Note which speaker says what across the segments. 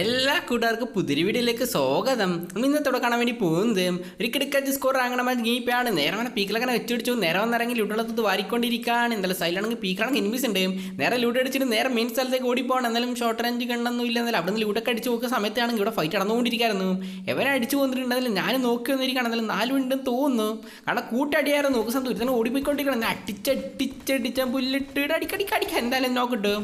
Speaker 1: എല്ലാ കൂട്ടുകാർക്കും പുതിരി വീഡിയോയിലേക്ക് സ്വാഗതം. നമ്മൾ ഇന്നത്തോടെ കാണാൻ വേണ്ടി പോകുന്നത് ഒരു കിടക്കാച്ച് സ്കോർ അങ്ങനെ ഗീപ്പാണ് നേരെ അങ്ങനെ പീക്കിലങ്ങനെ വെച്ചുപിടിച്ചു നേരെ വന്നിറങ്ങി ലൂട്ടുള്ളത് വാരിക്കൊണ്ടിരിക്കുകയാണ്. എന്തായാലും സൈലാണെങ്കിൽ പീക്കിലാണെങ്കിൽ ഇൻവീസ് ഉണ്ട്. നേരെ ലൂട്ട് അടിച്ചിട്ട് നേരെ മെയിൻ സ്ഥലത്തേക്ക് ഓടിപ്പോകണം. എന്നാലും ഷോർട്ട് റേഞ്ച് കണ്ടൊന്നും ഇല്ല. എന്നാലും അവിടെ നിന്ന് ലൂട്ടൊക്കെ അടിച്ച് നോക്കുന്ന സമയത്താണെങ്കിൽ ഇവിടെ ഫൈറ്റ് നടന്നുകൊണ്ടിരിക്കുകയായിരുന്നു എവരെ അടിച്ചു പോകുന്നുണ്ടെന്നാലും ഞാൻ നോക്കി വന്നിരിക്കുകയാണ്. എന്നാലും നാല് മിനിറ്റ് തോന്നുന്നു. കാരണം കൂട്ടടിയായിരുന്നു. നോക്കുന്ന സമയത്ത് ഒരുത്തന്നെ ഓടിപ്പോയിക്കൊണ്ടിരിക്കണം അടിച്ചടിച്ചടിച്ച പുല്ലിട്ട് അടിക്കടിക്ക് അടിക്കാൻ എന്തായാലും നോക്കിട്ട്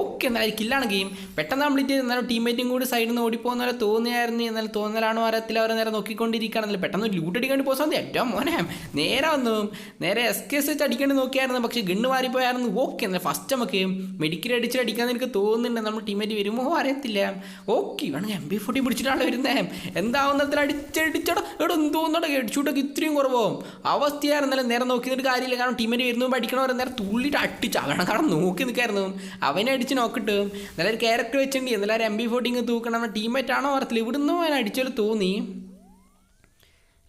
Speaker 1: ഓക്കെ എന്നാലും കില്ലാണ് ഗെയിം പെട്ടെന്ന് കംപ്ലീറ്റ് ചെയ്ത് എന്നാലും ടീമേറ്റും കൂടി സൈഡിൽ നിന്ന് ഓടിപ്പോകുന്ന പോലെ തോന്നിയായിരുന്നു. എന്നാൽ തോന്നലാണോ അറിയത്തില്ല അവരെ നേരെ നോക്കിക്കൊണ്ടിരിക്കുകയാണെന്നില്ല പെട്ടെന്ന് ലൂട്ട് അടിക്കാണ്ട് പോകുന്ന സമയത്ത് ഏറ്റവും മോനെ നേരെ വന്നു. നേരെ എസ് കെ എസ് വെച്ച് അടിക്കേണ്ടി നോക്കിയായിരുന്നു. പക്ഷേ ഗണ്ണ് മാറിപ്പോയായിരുന്നു ഓക്കെ എന്നാൽ ഫസ്റ്റ് നമുക്ക് മെഡിക്കൽ അടിച്ച് അടിക്കാൻ എനിക്ക് തോന്നുന്നുണ്ട്. നമ്മൾ ടീമേറ്റ് വരുമോ അറിയത്തില്ല. ഓക്കെ വേണമെങ്കിൽ എം ബി ഫോർട്ടി പിടിച്ചിട്ടാണ് വരുന്നത് എന്താവുന്നതിൽ അടിച്ചടിച്ചടോ ഇവിടെ എന്തോന്നടോ ഹെഡ്ഷൂട്ടൊക്കെ ഇത്രയും കുറവോ അവസ്ഥയായിരുന്നല്ലോ നേരെ നോക്കി കാര്യമില്ല. കാരണം ടീമേറ്റ് വരുന്നു പഠിക്കണവരെ നേരെ തുള്ളിയിട്ട് അടിച്ചു അവനെ കാരണം നോക്കി നിൽക്കായിരുന്നു. അവനെ അടിച്ച് നോക്കിട്ട്. നല്ലൊരു ക്യാരക്ടർ വെച്ചിട്ടുണ്ട്. എന്നാലും എം ബി ഫോർട്ടിങ് തൂക്കണം ടീമേറ്റ് ആണോ അറിയത്തില്ല. ഇവിടുന്ന് അവൻ അടിച്ചാൽ തോന്നി.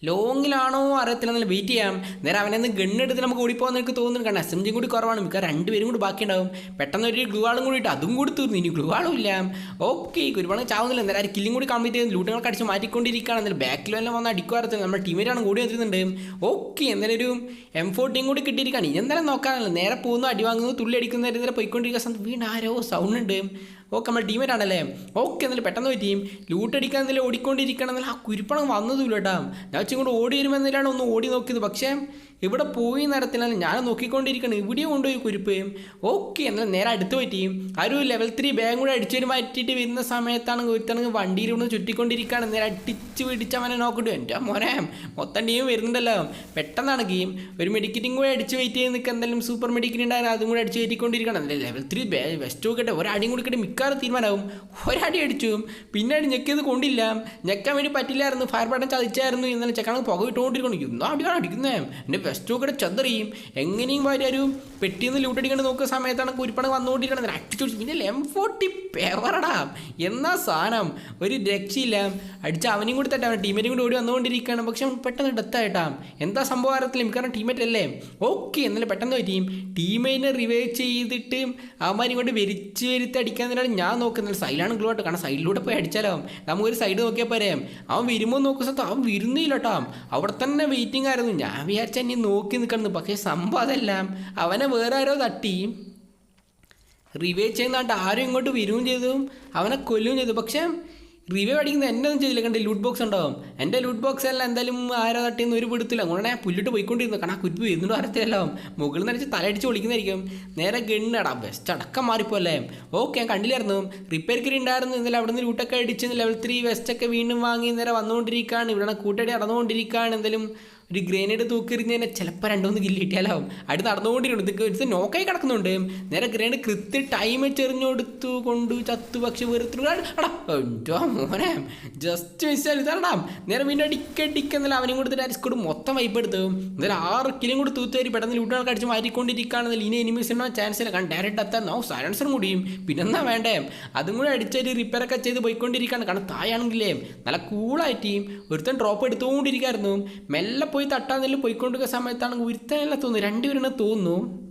Speaker 1: ലോങ്ങിലാണോ അറിയത്തില്ല എന്നല്ല വെയിറ്റ് ചെയ്യാം. നേരെ അവനെ ഒന്ന് ഗണ്ണെടുത്ത് നമുക്ക് ഓടിപ്പോകാൻ എനിക്ക് തോന്നുന്നു. കാരണം എസ് എം ജിയും കൂടി കുറവാണ്. മിക്ക രണ്ടുപേരും കൂടി ബാക്കിയുണ്ടാവും. പെട്ടെന്ന് ഒരു ഗ്ലുവാളും കൂടി ഇട്ട് അതും കൂടി തീർന്നു. ഇനി ഗ്ലുവാളും ഇല്ല. ഓക്കെ ഒരുപാട് ചാവുന്നില്ല. നേരെ കില്ലും കൂടി കംപ്ലീറ്റ് ചെയ്ത് ലൂട്ടുകളൊക്കെ അടിച്ച് മാറ്റിക്കൊണ്ടിരിക്കുകയാണ്. എന്നാലും ബാക്കിലും എല്ലാം വന്ന് അടിക്കുവാറത്തില്ല നമ്മുടെ ടീമേറ്റാണ് കൂടി വന്നിരുന്നുണ്ട് ഓക്കെ എന്നാലും ഒരു എം ഫോർട്ടിയും കൂടി കിട്ടിയിരിക്കുകയാണ്. ഇനി എന്തായാലും നോക്കാനല്ല നേരെ പോകുന്നു അടി വാങ്ങുന്നു തുള്ളി അടിക്കുന്ന നേരെ പോയിക്കൊണ്ടിരിക്കുന്ന സമയത്ത് വീണ്ടും ആരോ സൗണ്ട് ഉണ്ട്. ഓക്കെ നമ്മൾ ടീമേറ്റ് ആണല്ലേ ഓക്കെ എന്നാലും പെട്ടെന്ന് ടീം ലൂട്ടടിക്കാൻ എന്തെങ്കിലും ഓടിക്കൊണ്ടിരിക്കണം എന്നാലും ആ കുരുപ്പണം വന്നതുമില്ല കേട്ടാ. ഞാൻ വെച്ചും കൂടെ ഓടി വരുമെന്നാലാണ് ഒന്ന് ഓടി നോക്കിയത്. പക്ഷേ ഇവിടെ പോയി നടത്തില്ല ഞാൻ നോക്കിക്കൊണ്ടിരിക്കണം ഇവിടെ കൊണ്ടുപോയി കുരുപ്പ്. ഓക്കെ എന്നാൽ നേരെ അടുത്ത് പറ്റി ആ ഒരു ലെവൽ ത്രീ ബാഗ് കൂടെ അടിച്ചു മാറ്റിയിട്ട് വരുന്ന സമയത്താണ് ഒരുത്തണെങ്കിൽ വണ്ടിയിൽ ഇവിടെ ചുറ്റിക്കൊണ്ടിരിക്കുകയാണ് നേരെ അടിച്ച് പിടിച്ച് അവനെ നോക്കട്ടു എന്റെ മോനെ മൊത്തം ടീം വരുന്നുണ്ടല്ലോ. പെട്ടെന്നാണ് ഗെയിം ഒരു മെഡിക്കറ്റും കൂടെ അടിച്ച് വെയിറ്റ് ചെയ്ത് നിൽക്കുക. എന്തെങ്കിലും സൂപ്പർ മെഡിക്കറ്റ് ഉണ്ടായിരുന്നു അതും കൂടെ അടിച്ച് കയറ്റിക്കൊണ്ടിരിക്കണം ലെവൽ ത്രീ ബെസ്റ്റ് നോക്കട്ടെ ഒരടിയും കൂടി കിട്ടി മിക്കാറ് തീരുമാനമാകും ഒരടി അടിച്ചു. പിന്നെ അടി ഞെക്കിയത് കൊണ്ടില്ല. ഞെക്കാൻ വേണ്ടി പറ്റില്ലായിരുന്നു. ഫയർ ബട്ടൺ ചതിച്ചായിരുന്നു ഇന്നലെ ചെക്കാണെങ്കിൽ പുക വിട്ടുകൊണ്ടിരിക്കുന്നു. ഇന്നോ അടിയാണ് അടിക്കുന്നത് എന്റെ വെസ്റ്റ് കൂടെ ചതറിയും. എങ്ങനെയും ഭാര്യ ഒരു പെട്ടിന്ന് ലൂട്ടടിക്കേണ്ട നോക്കുന്ന സമയത്താണ് കുരിപ്പണ വന്നുകൊണ്ടിരിക്കണം അടിച്ചു പിന്നെ എം ഫോർട്ടി പേവറടാ എന്നാ സാധനം? ഒരു രക്ഷയില്ല. അടിച്ച അവനെയും കൂടി തട്ടാം. ടീമേറ്റും കൂടി ഓടി വന്നുകൊണ്ടിരിക്കുകയാണ്. പക്ഷെ പെട്ടെന്ന് ഡെത്തായിട്ടാ. എന്താ സംഭവം അറിയത്തില്ല. കാരണം ടീമേറ്റ് അല്ലേ? ഓക്കെ എന്നാലും പെട്ടെന്ന് പറ്റിയും ടീമേറ്റിനെ റിവൈവ് ചെയ്തിട്ട് അവന്മാരും കൊണ്ട് വരിച്ച് വരുത്തി അടിക്കാന്നില്ലാണ് ഞാൻ നോക്കുന്നത് സൈഡിലാണ് ഗ്ലൂ ആട്ടോ കാരണം സൈഡിലൂടെ പോയി അടിച്ചാലോ? നമുക്കൊരു സൈഡ് നോക്കിയാൽ പറയാം അവൻ വരുമ്പോൾ നോക്കുന്ന സ്ഥലത്ത് അവൻ വരുന്നില്ല കേട്ടോ. അവിടെ തന്നെ വെയിറ്റിംഗ് ആയിരുന്നു. ഞാൻ വിചാരിച്ച എന്നെ നോക്കി നിൽക്കണം പക്ഷേ സംഭവം അതല്ല. അവനെ വേറെ ആരോ തട്ടി. റിവേ ചെയ്യുന്നതായിട്ട് ആരും ഇങ്ങോട്ട് വരികയും ചെയ്തു. അവനെ കൊല്ലുകയും ചെയ്തു. പക്ഷേ റിവൈവ് അടിക്കുന്നത് എന്നെ ഒന്നും ചെയ്തില്ല. കണ്ട് ലൂട്ട് ബോക്സ് ഉണ്ടാവും. എന്റെ ലൂട്ട് ബോക്സ് എല്ലാം എന്തായാലും ആരോ തട്ടിന്ന് ഒരു പിടുത്തില്ല. അങ്ങനെ ഞാൻ പുല്ലിട്ട് പോയിക്കൊണ്ടിരുന്നു കാരണം ആ കുരുപ്പ് വരുന്നുണ്ട് അരത്തിലെല്ലാം മുകളിൽ നിന്ന് അടിച്ച് തലയടിച്ച് വിളിക്കുന്നതായിരിക്കും നേരെ ഗണ്ണടാ ബെസ്റ്റ് അടക്കം മാറിപ്പോല്ലേ ഓക്കെ ഞാൻ കണ്ടില്ലായിരുന്നു. റിപ്പയർ കിരി ഉണ്ടായിരുന്നു. ഇന്നലെ അവിടെ നിന്ന് ലൂട്ടൊക്കെ അടിച്ച് ലെവൽ ത്രീ വെസ്റ്റൊക്കെ വീണ്ടും വാങ്ങി നേരെ വന്നുകൊണ്ടിരിക്കുകയാണ് ഇവിടെ കൂട്ടടി നടന്നുകൊണ്ടിരിക്കുകയാണ് എന്തെങ്കിലും ഒരു ഗ്രനേഡ് തൂക്കെറിഞ്ഞതിനെ ചിലപ്പോൾ രണ്ടുമൂന്ന് കില്ല് കിട്ടിയാലാവും. അടി നടന്നുകൊണ്ടിരുന്നു ഇത് ഒരു നോക്കായി കിടക്കുന്നുണ്ട്. നേരെ ഗ്രേനേഡ് കൃത്യ ടൈം വെച്ചെറിഞ്ഞു കൊണ്ട് ചത്തു പക്ഷെ വെറുതെ മോനെ. ജസ്റ്റ് മിസ്സാൽ ഇതാടാ നേരെ വീണ്ടും അടിക്കടിക്കുന്നില്ല അവനും കൊടുത്തിട്ട് അരിസ്കൂട് മൊത്തം വൈപ്പ് എടുത്തു. നേരെ ആറ് കിലും കൂടി തൂത്തേരി പെട്ടെന്ന് ലൂട്ടുകൾക്ക് അടിച്ച് മാറ്റിക്കൊണ്ടിരിക്കുകയാണെന്നില്ല ഇനി എനിമീസ് ഉണ്ടോ? ചാൻസ് ഇല്ല. കാരണം ഡയറക്റ്റ് എത്താൻ നോ സൈലൻസറും കൂടിയും. പിന്നെന്നാ വേണ്ടേ? അതും കൂടെ അടിച്ചൊരു റിപ്പയറൊക്കെ ചെയ്ത് പോയിക്കൊണ്ടിരിക്കുകയാണ്. കാരണം തായാണെങ്കിലേ നല്ല കൂളായിട്ട് ഒരുത്തൻ ഡ്രോപ്പ് എടുത്തുകൊണ്ടിരിക്കുകയായിരുന്നു. മെല്ലെ പോയി തട്ടാന്നെല്ലാം പോയിക്കൊണ്ടിരിക്കുന്ന സമയത്താണെങ്കിൽ ഒരുത്തനല്ല തോന്നുന്നു. രണ്ടുപേരും തോന്നുന്നു.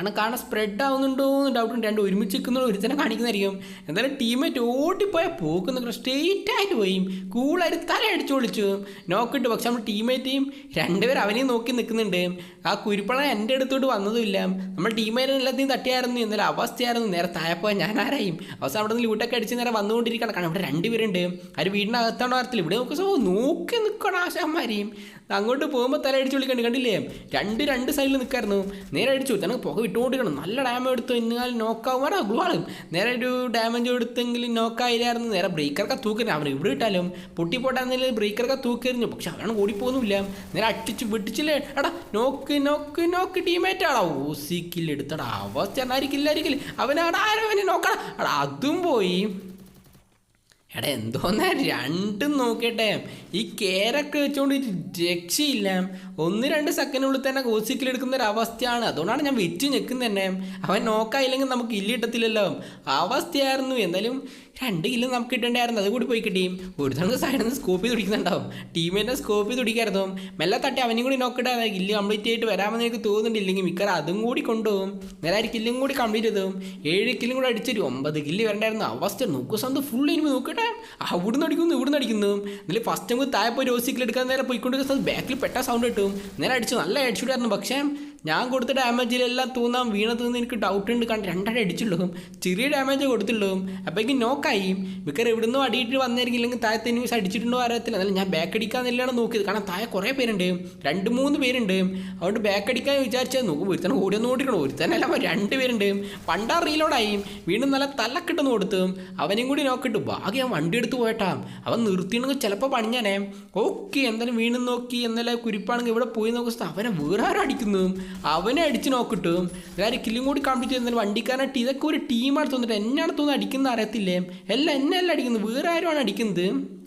Speaker 1: കാരണം കാണാൻ സ്പ്രെഡ് ആവുന്നുണ്ടോ എന്ന് ഡൗട്ട് ഉണ്ട്. രണ്ട് ഒരുമിച്ച് നിൽക്കുന്ന ഒരുത്തനെ കാണിക്കുന്നതായിരിക്കും. എന്തായാലും ടീമേറ്റ് ഓടിപ്പോയ പോക്കുന്ന സ്ട്രെയിറ്റ് ആയിട്ട് പോയി. കൂളായിട്ട് തല അടിച്ചു വിളിച്ചു നോക്കിട്ട് പക്ഷെ നമ്മൾ ടീമേറ്റെയും രണ്ടുപേരും അവനെയും നോക്കി നിൽക്കുന്നുണ്ട്. ആ കുരുപ്പള എന്റെ അടുത്തോട്ട് വന്നതുമില്ല. നമ്മൾ ടീമേറ്റ് എല്ലാത്തിനും തട്ടിയായിരുന്നു. എന്നാലും അവസ്ഥയായിരുന്നു. നേരെ താഴെപ്പോയാൽ ഞാൻ ആരായും. അവസാനം അവിടെ നിന്ന് ലൂട്ടൊക്കെ അടിച്ച് നേരെ വന്നുകൊണ്ടിരിക്കണം കാരണം ഇവിടെ രണ്ടുപേരുണ്ട്. അവർ വീടിനകത്താണോ അറിയത്തില്ല ഇവിടെ നോക്കുക നോക്കി നിൽക്കണം ആശാന്മാരെയും അങ്ങോട്ട് പോകുമ്പോൾ തല അടിച്ചു വിളിക്കണ്ട് കണ്ടില്ലേ? രണ്ട് രണ്ട് സൈഡിൽ നിൽക്കായിരുന്നു നേരെ അടിച്ചു തനക്ക് പുക വിട്ടുകൊണ്ടിരിക്കണം. നല്ല ഡാമേജ് എടുത്തു എന്നാൽ നോക്കാവുമാടാ ഗ്ലുവാളും നേരെ ഒരു ഡാമേജ് കൊടുത്തെങ്കിൽ നോക്കായില്ലായിരുന്നു നേരെ ബ്രേക്കറൊക്കെ തൂക്കരുത് അവൻ ഇവിടെ ഇട്ടാലും? പൊട്ടിപ്പോട്ടാന്നില്ല ബ്രേക്കറൊക്കെ തൂക്കെറിഞ്ഞു പക്ഷെ അവനാണ് ഓടിപ്പോകുന്നില്ല നേരെ അടിച്ച് വിട്ടിച്ചില്ലേ? എടാ നോക്ക് നോക്ക് നോക്ക് ടീമേറ്റ് ആടാ. ഓസിക്കില്ല എടുത്തടാ. അവസ്ഥ ആയിരിക്കില്ലായിരിക്കില്ല അവനാടാ ആരോ അവനെ നോക്കടാ അടാ അതും പോയി. എടാ എന്തോന്ന രണ്ടും നോക്കട്ടെ. ഈ കേരൊക്കെ വെച്ചുകൊണ്ട് രക്ഷയില്ല. ഒന്ന് രണ്ട് സെക്കൻഡിനുള്ളിൽ തന്നെ കോസിക്കിൽ എടുക്കുന്ന ഒരു അവസ്ഥയാണ്. അതുകൊണ്ടാണ് ഞാൻ വെച്ച് നിൽക്കുന്നത് തന്നെ. അവൻ നോക്കായില്ലെങ്കിൽ നമുക്ക് ഇല്ല കിട്ടത്തില്ലല്ലോ. അവസ്ഥയായിരുന്നു. എന്തായാലും രണ്ട് കില്ല് നമുക്ക് കിട്ടേണ്ടായിരുന്നു. അതുകൂടി പോയി കിട്ടി. ഒരുത്തണക്ക് സൈഡിൽ നിന്ന് സ്കോപ്പ് ചെയ്ത് പിടിക്കുന്നുണ്ടാവും. ടീമിന്റെ സ്കോപ്പ് ചെയ്ത് പിടിക്കായിരുന്നു. മെല്ലെ തട്ടി അവനും കൂടി നോക്കട്ടെ കില്ല് കംപ്ലീറ്റ് ആയിട്ട് വരാമെന്ന് എനിക്ക് തോന്നുന്നുണ്ടില്ലെങ്കിൽ മിക്കവാറും അതും കൂടി കൊണ്ടുപോകും. നേരെ കില്ലും കൂടി കംപ്ലീറ്റ് ചെയ്തു. ഏഴ് കില്ലും കൂടി അടിച്ചൊരു ഒമ്പത് കില്ല് വരണ്ടായിരുന്നു. അവസ്ഥ നോക്കൂ. സ്വന്തം ഫുൾ ഇനി നോക്കട്ടെ അവിടുന്ന് അടിക്കുന്നു ഇവിടുന്ന് അടിക്കുന്നു. എന്നാലും ഫസ്റ്റ് നമുക്ക് താഴെ പോയി റോസിക്കിൽ എടുക്കാൻ നേരെ പോയിക്കൊണ്ടിരിക്കുന്ന ബാക്കിൽ പെട്ട സൗണ്ട് കിട്ടും. നേരെ അടിച്ചു നല്ല അടിച്ചിട്ടായിരുന്നു പക്ഷേ ഞാൻ കൊടുത്ത ഡാമേജിലെല്ലാം തൂന്നാൻ വീണതെന്ന് എനിക്ക് ഡൗട്ട് ഉണ്ട്. കണ്ട് രണ്ടര അടിച്ചുള്ളതും ചെറിയ ഡാമേജ് കൊടുത്തുള്ളൂ അപ്പോഴേക്കും നോക്കായി മിക്കവാറും എവിടുന്നോ അടിയിട്ട് വന്നായിരിക്കും. ഇല്ലെങ്കിൽ താഴത്തെ ന്യൂസ് അടിച്ചിട്ടുണ്ടോ അറിയത്തില്ല. എന്നാലും ഞാൻ ബാക്ക് അടിക്കാൻ അടിക്കാന്നില്ലാണ് നോക്കിയത്. കാരണം താഴെ കുറേ പേരുണ്ട്. രണ്ട് മൂന്ന് പേരുണ്ട്. അതുകൊണ്ട് ബാക്ക് അടിക്കാൻ വിചാരിച്ചാൽ നോക്കും ഒരുത്തനെ ഓടിയൊന്നും ഓടിക്കണം. ഒരുത്തനല്ല രണ്ട് പേരുണ്ട്. പണ്ടാ റീലോഡായി വീണ്ടും നല്ല തലക്കിട്ടെന്ന് കൊടുത്തു അവനെയും കൂടി നോക്കിട്ടു ഞാൻ വണ്ടി എടുത്ത് പോയട്ടാ. അവൻ നിർത്തിയിണെങ്കിൽ ചിലപ്പോൾ പണിഞ്ഞാനേ. ഓക്കെ എന്തായാലും വീണ്ടും നോക്കി. എന്നാലും കുരിപ്പാണെങ്കിൽ ഇവിടെ പോയി നോക്കുന്ന അവനെ വേറെ ആരും അടിക്കുന്നു. അവനെ അടിച്ച് നോക്കിട്ടും വേറെ കില്ലും കൂടി കംപ്ലീറ്റ് ചെയ്യുന്ന വണ്ടിക്കാരനായിട്ട് ഇതൊക്കെ ഒരു ടീമാണ് തോന്നിട്ട് എന്നാണ് തോന്നുന്നത് അടിക്കുന്നത് അറിയത്തില്ലേ? എല്ലാം എന്നെ അല്ല അടിക്കുന്നത്. വേറെ ആരുമാണ് അടിക്കുന്നത്?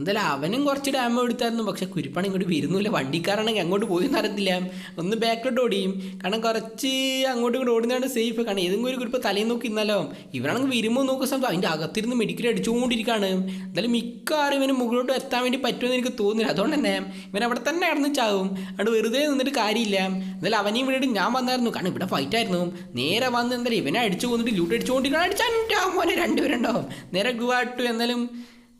Speaker 1: എന്തായാലും അവനും കുറച്ച് ഡാമേജ് എടുത്തായിരുന്നു പക്ഷെ കുരിപ്പാണ് ഇങ്ങോട്ട് വരുന്നില്ല. വണ്ടിക്കാരാണെങ്കിൽ അങ്ങോട്ട് പോയി നടത്തില്ല ഒന്ന് ബാക്കിലോട്ട് ഓടിയും. കാരണം കുറച്ച് അങ്ങോട്ടും ഇങ്ങോട്ട് ഓടുന്നതാണ് സേഫ് കാരണം ഏതെങ്കിലും ഒരു കുരിപ്പ് തലയിൽ നോക്കി ഇന്നല്ലോ ഇവരാണെങ്കിൽ വരുമ്പോൾ നോക്കുന്ന സമയത്ത് അതിന്റെ അകത്തിരുന്ന് മെഡിക്കൽ അടിച്ചുകൊണ്ടിരിക്കുകയാണ് എന്തായാലും മിക്കവാറും ഇവന് മുകളിലോട്ട് എത്താൻ വേണ്ടി പറ്റുമെന്ന് എനിക്ക് തോന്നുന്നില്ല. അതുകൊണ്ട് തന്നെ ഇവൻ അവിടെ തന്നെ കിടന്ന് ചാവും. അവിടെ വെറുതെ നിന്നിട്ട് കാര്യമില്ല. എന്തായാലും അവനെയും വേണ്ടിയിട്ട് ഞാൻ വന്നായിരുന്നു. കാരണം ഇവിടെ ഫൈറ്റ് ആയിരുന്നു. നേരെ വന്ന് എന്തായാലും ഇവനെ അടിച്ചു കൊന്നിട്ട് ലൂട്ട് അടിച്ചുകൊണ്ടിരിക്കണം അടിച്ചാൽ മോനെ രണ്ടുപേരുണ്ടാവും. നേരെ ഗുവാട്ടു എന്നാലും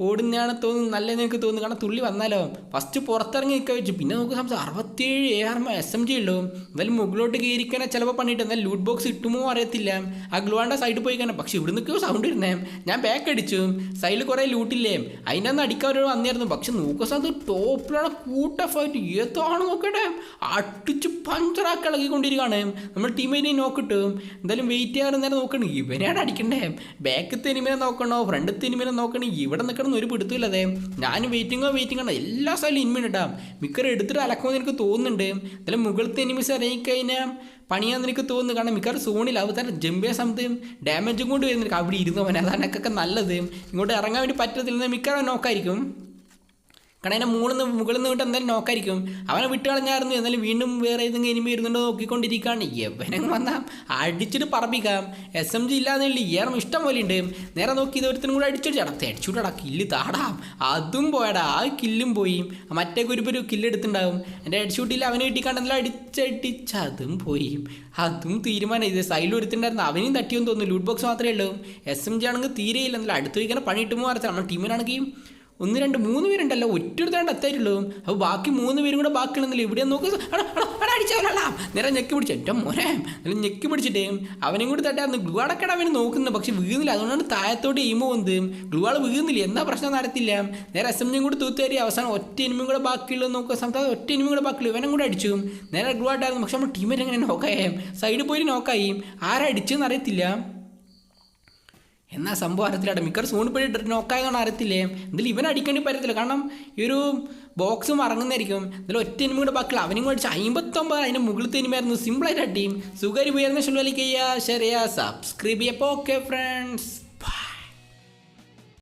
Speaker 1: ഓടുന്നതാണ് തോന്നുന്നു നല്ല നിങ്ങൾക്ക് തോന്നുന്നു. കാരണം തുള്ളി വന്നാലോ? ഫസ്റ്റ് പുറത്തിറങ്ങി നിൽക്കാൻ വെച്ചു. പിന്നെ നമുക്ക് സംസാരം അറുപത്തിയേഴ് A R S M G ഉള്ളൂ. എന്തായാലും മുകളിലോട്ട് കയറിക്കാനെ ചിലപ്പോൾ പണിയിട്ട് എന്തായാലും ലൂട്ട് ബോക്സ് കിട്ടുമോ അറിയത്തില്ല. ആ ഗ്ലുവാണ്ട സൈഡിൽ പോയി കാണാം പക്ഷെ ഇവിടെ നിൽക്കുമ്പോൾ സൗണ്ട് ഇരുന്നേ ഞാൻ ബാക്ക് അടിച്ചു. സൈഡിൽ കുറേ ലൂട്ടില്ലേ അതിന്റെ അന്ന് അടിക്കാൻ ഒരു വന്നിരുന്നു. പക്ഷെ നോക്കുന്ന സ്ഥലത്ത് ടോപ്പിലാണ് കൂട്ട ഫൈറ്റ് ഏതാണ് നോക്കട്ടെ? അടിച്ച് പഞ്ചറാക്കി ഇളകിക്കൊണ്ടിരിക്കുകയാണ്. നമ്മൾ ടീമിനെ നോക്കിട്ട് എന്തായാലും വെയിറ്റ് ചെയ്യാറുന്നേരം നോക്കണം. ഇവനെയാണ് അടിക്കണ്ടേ? ബാക്ക് തെനിമിനെ നോക്കണോ? ഫ്രണ്ട് തെനിമിനെ നോക്കണോ? ഇവിടെ നിൽക്കണം ഒരു പിടുത്തില്ലതേ ഞാൻ വെയിറ്റിങ്ങോ വെയിറ്റിംഗ് ആണ്. എല്ലാ സ്ഥലവും ഇൻമിൻ ഇടാം എടുത്തിട്ട് അലക്കുമെന്ന് എനിക്ക് തോന്നുന്നുണ്ട്. എന്തായാലും മുകളിലത്തെ എനിമിസ് ഇറങ്ങിക്കഴിഞ്ഞാൽ പണിയാന്ന് എനിക്ക് തോന്നുന്നു. കാരണം മിക്കവാറും സോണിൽ അവർ തന്നെ ജമ്പ് സമയത്ത് ഡാമേജും കൊണ്ട് വരുന്നില്ല അവിടെ ഇരുന്നവൻ. അതാണ് ഒക്കെ നല്ലത്. ഇങ്ങോട്ട് ഇറങ്ങാൻ വേണ്ടി പറ്റത്തില്ലെന്ന് മിക്കവാറും നോക്കായിരിക്കും കാരണം അതിന്റെ മുകളിൽ നിന്ന് മുകളിൽ നിന്ന് വിട്ട് എന്തായാലും നോക്കായിരിക്കും. അവനെ വിട്ട് കളഞ്ഞായിരുന്നു. എന്നാലും വീണ്ടും വേറെ ഏതെങ്കിലും എനിമി ഇരുന്നുണ്ടോ നോക്കിക്കൊണ്ടിരിക്കുകയാണ്. എവനങ്ങ് വന്നാൽ അടിച്ചിട്ട് പറപ്പിക്കാം എസ് എം ജി ഇല്ലാന്നില്ല ഏറെ ഇഷ്ടം പോലെ ഉണ്ട്. നേരെ നോക്കി ഇതൊരുത്തനും കൂടെ അടിച്ചിട്ട് ചേട്ടാ അടിച്ചുവിടാ കില്ല് താടാ. അതും പോയടാ. ആ കില്ലും പോയി. മറ്റേ കുരിപ്പ് ഒരു കില്ല് എടുത്തിട്ടുണ്ടാവും. എന്റെ അടിച്ചുവിട്ടില്ല അവനെ കിട്ടിക്കാണ്ടെല്ലാം അടിച്ചടിച്ച് അതും പോയി. അതും തീരുമാനം ഇത് സൈഡിൽ എടുത്തിട്ടുണ്ടായിരുന്നു അവനും തട്ടിയെന്ന് തോന്നുന്നു. ലൂട്ട് ബോക്സ് മാത്രമേ ഉള്ളൂ. എസ് എം ജി ആണെങ്കിൽ തീരെയില്ല എന്നാലും അടുത്ത് വയ്ക്കാൻ പണി കിട്ടുമ്പോൾ അറിയാം നമ്മുടെ ടീമിനാണെങ്കിൽ ഒന്ന് രണ്ട് മൂന്ന് പേരുണ്ടല്ലോ ഒറ്റൊരുത്താണ്ട് അത്തായിട്ടുള്ളൂ അപ്പോൾ ബാക്കി മൂന്ന് പേരും കൂടെ ബാക്കിയുണ്ടെന്നില്ല ഇവിടെ നോക്കി അടിച്ചവരല്ല നേരെ ഞെക്കി പിടിച്ചു എന്റെ മോനെ നല്ല ഞെക്കി പിടിച്ചിട്ട് അവനെയും കൂടി തട്ടായിരുന്നു. ഗ്ലുവാടക്കട അവന് നോക്കുന്നത് പക്ഷെ വീഴുന്നില്ല. അതുകൊണ്ടാണ് താഴത്തോട്ട് എയിമോ വന്നത് ഗ്ലുവാൾ വീഴുന്നില്ല എന്താ പ്രശ്നം നടത്തില്ല. നേരെ എസ് എം ജിയും കൂടി തൂത്തേരി അവസാനം ഒറ്റ ഇനിമയും കൂടെ ബാക്കിയുള്ളത് നോക്കുക. സമയത്ത് ഒറ്റ ഇനിമയും കൂടെ ബാക്കിയുള്ളൂ. ഇവനും കൂടെ അടിച്ചു. നേരെ ഗ്ലുവാട്ടായിരുന്നു. പക്ഷെ നമ്മൾ ടീമിനെ എങ്ങനെ നോക്കായേ സൈഡിൽ പോയി നോക്കായി ആരാ അടിച്ചെന്ന് അറിയത്തില്ല. എന്നാ സംഭവം അറിയത്തില്ല മിക്കർ സൂണ് പോയിട്ട് നോക്കായതാണ് അറിയത്തില്ലേ? എന്തായാലും ഇവൻ അടിക്കേണ്ടി പറ്റത്തില്ല. കാരണം ഈ ഒരു ബോക്സും ഇറങ്ങുന്നതായിരിക്കും എന്നാലും ഒറ്റ ഇനിമ ബാക്കില്ല അവനും മേടിച്ച് അമ്പത്തൊമ്പത് അതിന് മുകളിൽ ഇനിമായിരുന്നു സിമ്പിളായിട്ട് അടിയും സുഖരി ഉയർന്ന ശുല്ലേക്ക് ചെയ്യുക. ഷെയർ സബ്സ്ക്രൈബ് ചെയ്യുക. അപ്പോൾ ഓക്കെ ഫ്രണ്ട്സ്